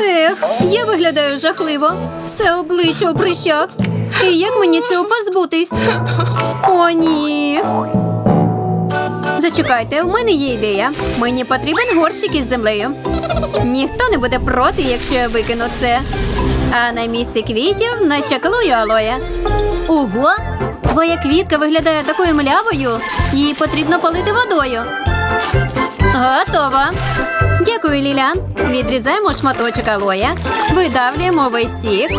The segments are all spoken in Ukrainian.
Ех, я виглядаю жахливо. Все обличчя у прищах. І як мені цього позбутись? О, ні. Зачекайте, в мене є ідея. Мені потрібен горщик із землею. Ніхто не буде проти, якщо я викину це. А на місці квітів начаклую алоє. Ого! Твоя квітка виглядає такою млявою. Її потрібно полити водою. Готово. Дякую, Лілян. Відрізаємо шматочок алоя, видавлюємо весь сік.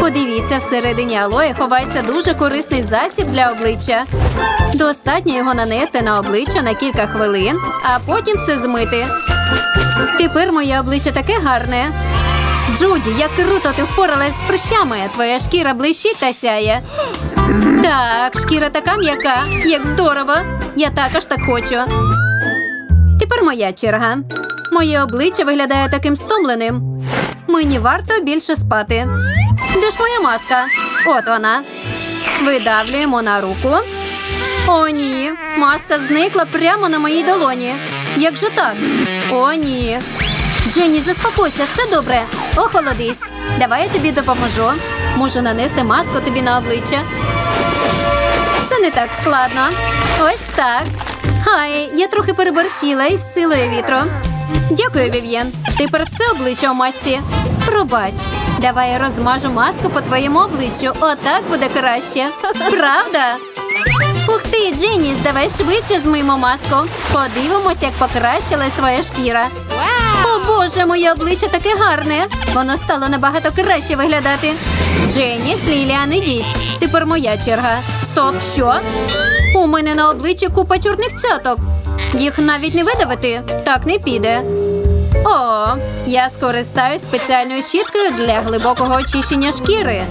Подивіться, всередині алоя ховається дуже корисний засіб для обличчя. Достатньо його нанести на обличчя на кілька хвилин, а потім все змити. Тепер моє обличчя таке гарне. Джуді, як круто ти впоралась з прищами. Твоя шкіра блищить та сяє. Так, шкіра така м'яка, як здорово. Я також так хочу. Тепер моя черга. Моє обличчя виглядає таким стомленим. Мені варто більше спати. Де ж моя маска? От вона. Видавлюємо на руку. О, ні. Маска зникла прямо на моїй долоні. Як же так? О, ні. Дженні, заспокойся, все добре. Охолодись. Давай я тобі допоможу. Можу нанести маску тобі на обличчя. Це не так складно. Ось так. Хай, я трохи переборщила із силою вітру. Дякую, Вів'єн. Тепер все обличчя у масці. Пробач. Давай я розмажу маску по твоєму обличчю. Отак буде краще. Правда? Ух ти, Дженні, давай швидше змиймо маску. Подивимось, як покращилась твоя шкіра. О боже, моє обличчя таке гарне. Воно стало набагато краще виглядати. Дженні, Ліліан, ідіть. Тепер моя черга. Стоп, що? У мене на обличчі купа чорних цяток. Їх навіть не видавити. Так не піде. О, я скористаюсь спеціальною щіткою для глибокого очищення шкіри.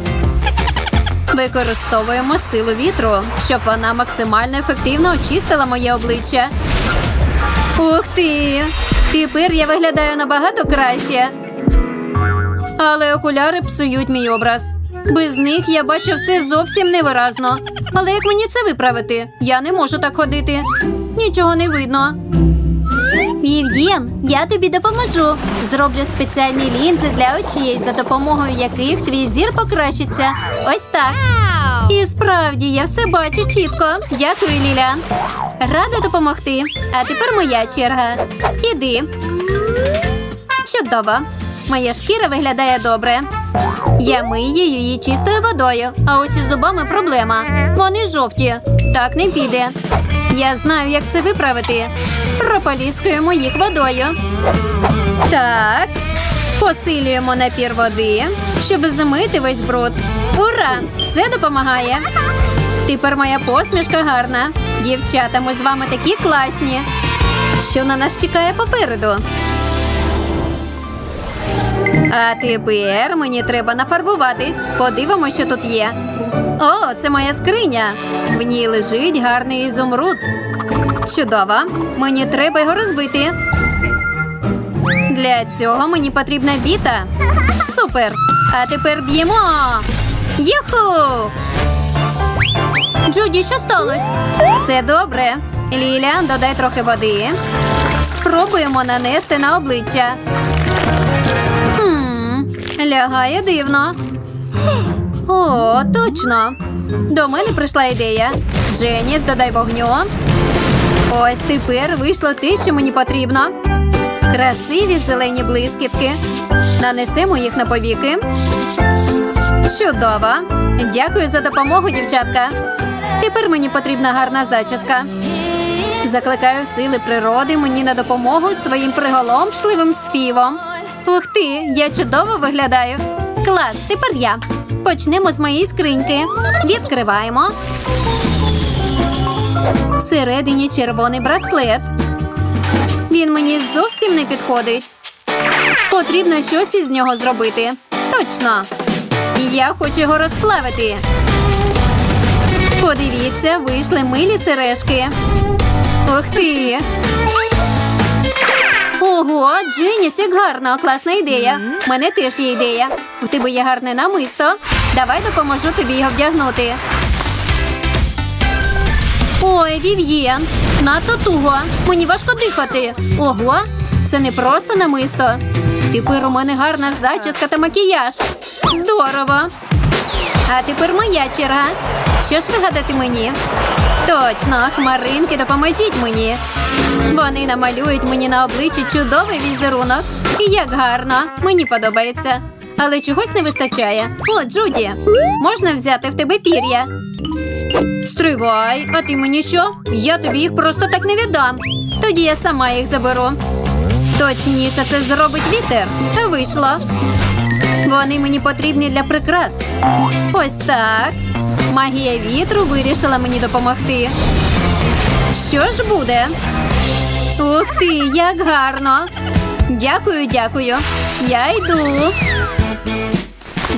Використовуємо силу вітру, щоб вона максимально ефективно очистила моє обличчя. Ух ти! Тепер я виглядаю набагато краще. Але окуляри псують мій образ. Без них я бачу все зовсім невиразно. Але як мені це виправити? Я не можу так ходити. Нічого не видно. Вів'єн, я тобі допоможу. Зроблю спеціальні лінзи для очей, за допомогою яких твій зір покращиться. Ось так. І справді я все бачу чітко. Дякую, Лілян. Рада допомогти. А тепер моя черга. Іди. Чудово. Моя шкіра виглядає добре. Я мию її чистою водою, а ось із зубами проблема. Вони жовті. Так не піде. Я знаю, як це виправити. Прополіскуємо їх водою. Так. Посилюємо напір води, щоб змити весь бруд. Ура! Це допомагає. Тепер моя посмішка гарна. Дівчата, ми з вами такі класні. Що на нас чекає попереду? А тепер мені треба нафарбуватись. Подивимось, що тут є. О, це моя скриня. В ній лежить гарний ізумруд. Чудово. Мені треба його розбити. Для цього мені потрібна біта. Супер! А тепер б'ємо. Юху! Джуді, що сталося? Все добре. Лілян, додай трохи води. Спробуємо нанести на обличчя. Лягає дивно. О, точно. До мене прийшла ідея. Дженіс, додай вогню. Ось тепер вийшло те, що мені потрібно. Красиві зелені блискітки. Нанесемо їх на повіки. Чудово! Дякую за допомогу, дівчатка. Тепер мені потрібна гарна зачіска. Закликаю сили природи мені на допомогу своїм приголомшливим співом. Ух ти, я чудово виглядаю. Клас, тепер я. Почнемо з моєї скриньки. Відкриваємо. Всередині червоний браслет. Він мені зовсім не підходить. Потрібно щось із нього зробити. Точно. Я хочу його розплавити. Подивіться, вийшли милі сережки. Ух ти! Ого, Дженіс, як гарно, класна ідея. У мене теж є ідея. У тебе є гарне намисто. Давай допоможу тобі його вдягнути. Ой, Вів'єн, надто туго. Мені важко дихати. Ого, це не просто намисто. Тепер у мене гарна зачіска та макіяж. Здорово! А тепер моя черга. Що ж вигадати мені? Точно, хмаринки, допоможіть мені. Вони намалюють мені на обличчі чудовий візерунок. І як гарно, мені подобається. Але чогось не вистачає. О, Джуді, можна взяти в тебе пір'я? Стривай, а ти мені що? Я тобі їх просто так не віддам. Тоді я сама їх заберу. Точніше, це зробить вітер. Та вийшло. Вони мені потрібні для прикрас. Ось так. Магія вітру вирішила мені допомогти. Що ж буде? Ух ти, як гарно! Дякую, дякую. Я йду.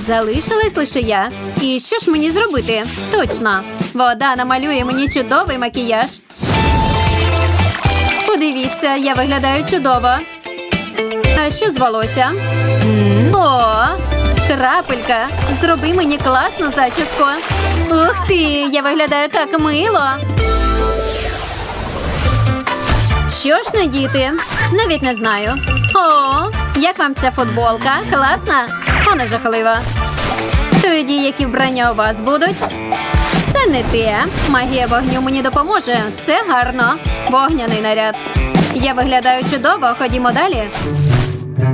Залишилась лише я. І що ж мені зробити? Точно. Вода намалює мені чудовий макіяж. Подивіться, я виглядаю чудово. А що з? О, крапелька. Зроби мені класну зачіску. Ух ти, я виглядаю так мило. Що ж не діти? Навіть не знаю. О, як вам ця футболка? Класна? Вона жахлива. Тоді які вбрання у вас будуть? Це не те. Магія вогню мені допоможе. Це гарно. Вогняний наряд. Я виглядаю чудово, ходімо далі.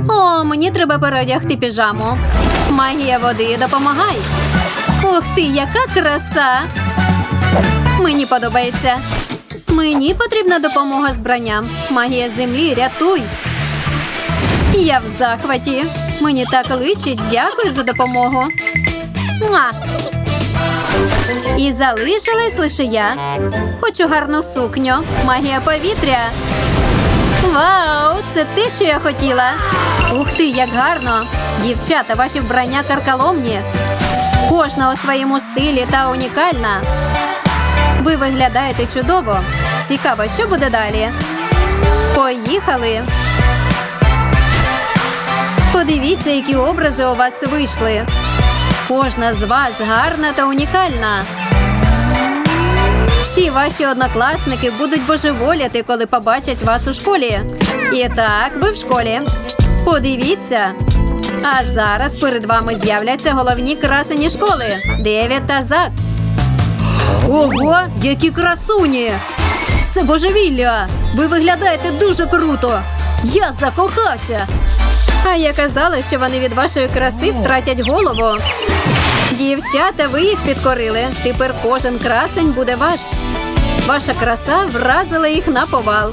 О, мені треба переодягти піжаму. Магія води, допомагай. Ух ти, яка краса! Мені подобається. Мені потрібна допомога з бранням. Магія землі, рятуй. Я в захваті. Мені так личить. Дякую за допомогу. Муа! І залишилась лише я. Хочу гарну сукню. Магія повітря. Вау, це те, що я хотіла. Ух ти, як гарно! Дівчата, ваші вбрання каркаломні. Кожна у своєму стилі та унікальна. Ви виглядаєте чудово. Цікаво, що буде далі. Поїхали. Подивіться, які образи у вас вийшли. Кожна з вас гарна та унікальна. Всі ваші однокласники будуть божеволіти, коли побачать вас у школі. І так, ви в школі. Подивіться. А зараз перед вами з'являться головні красені школи Девід та Зак. Ого, які красуні! Це божевілля! Ви виглядаєте дуже круто! Я закохався! А я казала, що вони від вашої краси втратять голову. Дівчата, ви їх підкорили. Тепер кожен красень буде ваш. Ваша краса вразила їх на повал.